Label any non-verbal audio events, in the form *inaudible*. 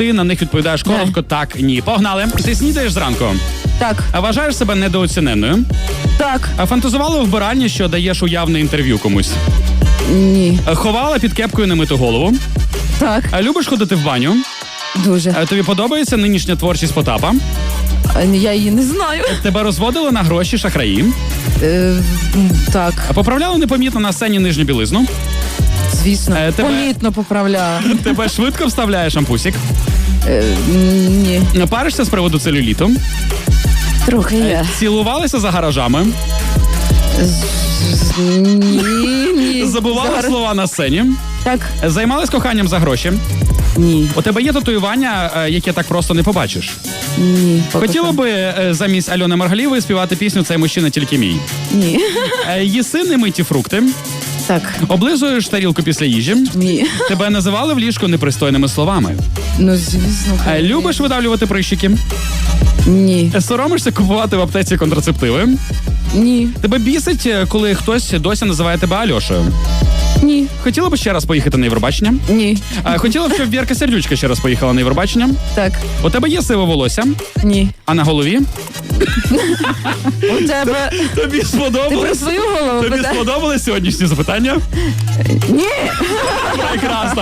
ти на них відповідаєш коротко, так, ні. Погнали. Ти снідаєш зранку. Так, А вважаєш себе недооціненою. так, А фантазувала в вбиранні, що даєш уявне інтерв'ю комусь. ні, А Ховала під кепкою немиту голову. так, А любиш ходити в баню. дуже. А тобі подобається нинішня творчість Потапа. А, Я її не знаю. Тебе розводили на гроші шахраї. Е, м, так, А поправляли непомітно на сцені нижню білизну. звісно. Е, тебе- Помітно поправляю. *laughs* Тебе швидко вставляє шампусік. Е, ні, Паришся з приводу целюліту. трохи є. Цілувалися за гаражами. З- Ні, ні. Забували Зараз- слова на сцені. Так, Займались коханням за гроші. ні, У тебе є татуювання, е, яке так просто не побачиш. ні. поки Хотіла що. би е, замість Альони Маргалівої співати пісню Цей мужчина тільки мій. Ні. Е, Їси немиті фрукти, Так, облизуєш тарілку після їжі. ні. Тебе називали в ліжку непристойними словами. Ну, звісно. Е, Любиш видавлювати прищики. Ні, Соромишся купувати в аптеці контрацептиви. ні, Тебе бісить, е, коли хтось досі називає тебе Альошею. ні, Хотіла б ще раз поїхати на Євробачення. ні. Е, Хотіла б, щоб Вірка Сердючка ще раз поїхала на Євробачення. Так, У тебе є сиве волосся, ні. а на голові У тебе. тобі Ти про сподобалось. свою голову Тобі питаєш? сподобались сьогоднішні запитання? Ні. Прекрасно.